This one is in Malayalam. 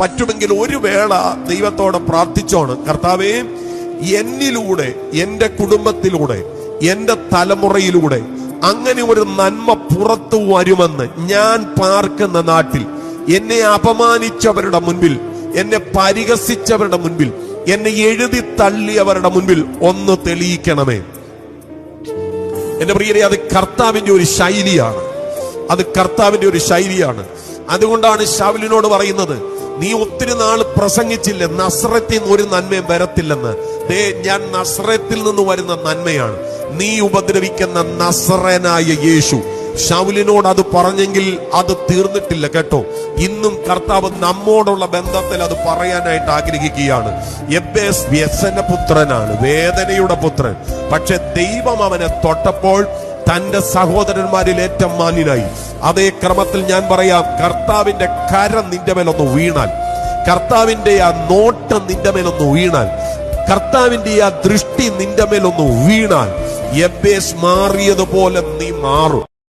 പറ്റുമെങ്കിൽ ഒരു വേള ദൈവത്തോടെ പ്രാർത്ഥിച്ചോണ്. കർത്താവേ എന്നിലൂടെ എന്റെ കുടുംബത്തിലൂടെ എന്റെ തലമുറയിലൂടെ അങ്ങനെ ഒരു നന്മ പുറത്തു വരുമെന്ന് ഞാൻ പാർക്കുന്ന നാട്ടിൽ എന്നെ അപമാനിച്ചവരുടെ മുൻപിൽ എന്നെ പരിഹസിച്ചവരുടെ മുൻപിൽ എന്നെ എഴുതി തള്ളിയവരുടെ മുൻപിൽ ഒന്ന് തെളിയിക്കണമേ. എന്റെ പ്രിയരെ അത് കർത്താവിന്റെ ഒരു ശൈലിയാണ്. അത് കർത്താവിന്റെ ഒരു ശൈലിയാണ്. അതുകൊണ്ടാണ് ഷാവിലിനോട് പറയുന്നത് നീ ഒത്തിരി നാൾ പ്രസംഗിച്ചില്ല? നസ്രത്തിൽ നിന്ന് ഒരു നന്മയും വരത്തില്ലെന്ന്. ദേ ഞാൻ നസ്രത്തിൽ നിന്ന് വരുന്ന നന്മയാണ്. നീ ഉപദ്രവിക്കുന്ന നസ്രനായ യേശു. ഷൗലിനോട് അത് പറഞ്ഞെങ്കിൽ അത് തീർന്നിട്ടില്ല കേട്ടോ. ഇന്നും കർത്താവ് നമ്മോടുള്ള ബന്ധത്തിൽ അത് പറയാനായിട്ട് ആഗ്രഹിക്കുകയാണ്. വ്യസന പുത്രനാണ് വേദനയുടെ പുത്രൻ. പക്ഷെ ദൈവം അവനെ തൊട്ടപ്പോൾ തന്റെ സഹോദരന്മാരിൽ ഏറ്റവും മാന്യനായി. അതേ ക്രമത്തിൽ ഞാൻ പറയാം കർത്താവിന്റെ കരം നിന്റെ മേലൊന്ന് വീണാൽ കർത്താവിന്റെ ആ നോട്ടം നിന്റെ മേലൊന്ന് വീണാൽ കർത്താവിന്റെ ആ ദൃഷ്ടി നിന്റെ മേലൊന്ന് വീണാൽ എബേസ് മാറിയതുപോലെ നീ മാറും.